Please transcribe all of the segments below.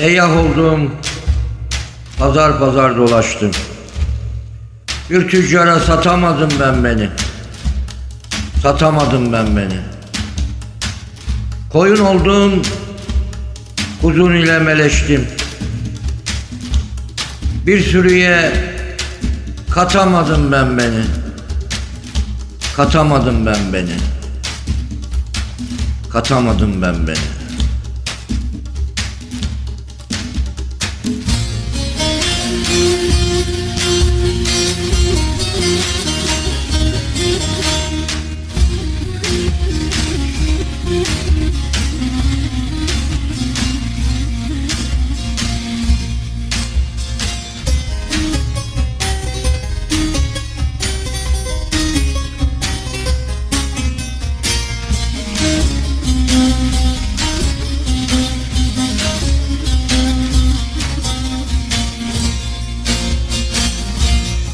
Seyyah oldum, pazar pazar dolaştım. Bir tüccara satamadım ben beni. Satamadım ben beni. Koyun oldum, kuzun ile meleştim. Bir sürüye katamadım ben beni. Katamadım ben beni. Katamadım ben beni.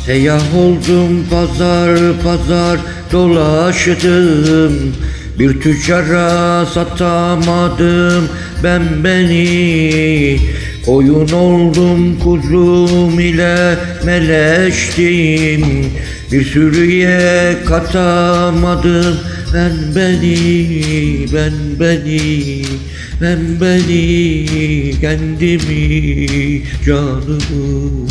Seyyah oldum pazar pazar dolaştım. Bir tüccara satamadım ben beni. Koyun oldum kuzum ile meleştim. Bir sürüye katamadım beni ben beni kendimi canımı.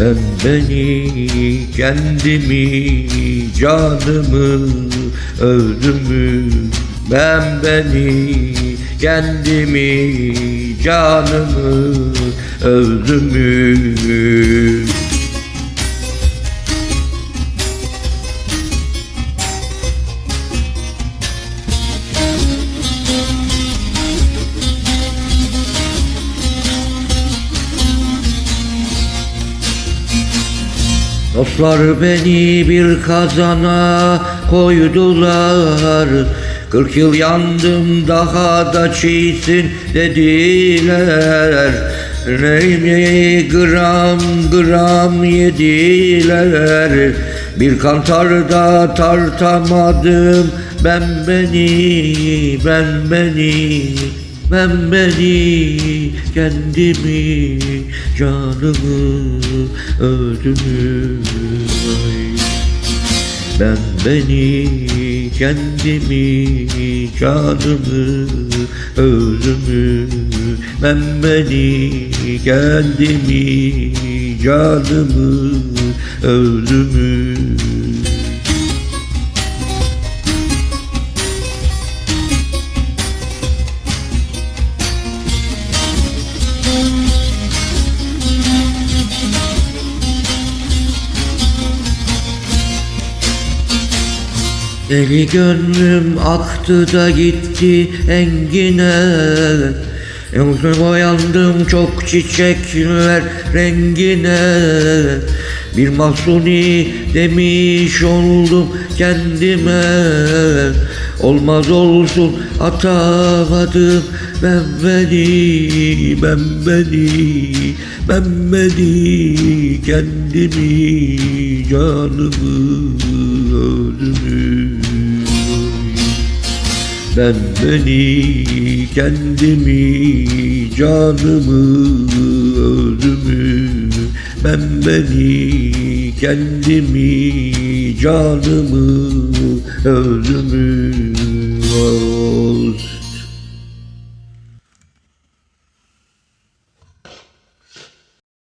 Ben beni kendimi canımı özümü ben beni kendimi canımı özümü Dostlar beni bir kazana koydular. Kırk yıl yandım daha da çiğsin dediler. Neyimi gram gram yediler. Bir kantarda tartamadım ben beni ben beni ben beni, kendimi, canımı, ay. Ben beni, kendimi, canımı, özümü Ben beni, kendimi, canımı, özümü Deli gönlüm aktı da gitti engine. Yoksa boyandım çok çiçekler rengine. Bir mahsuni demiş oldum kendime Olmaz olsun atamadım. Ben beni, ben beni, ben beni. Kendimi, canımı, özümü ben beni, kendimi, canımı, özümü Ben beni, kendimi, canımı, özümü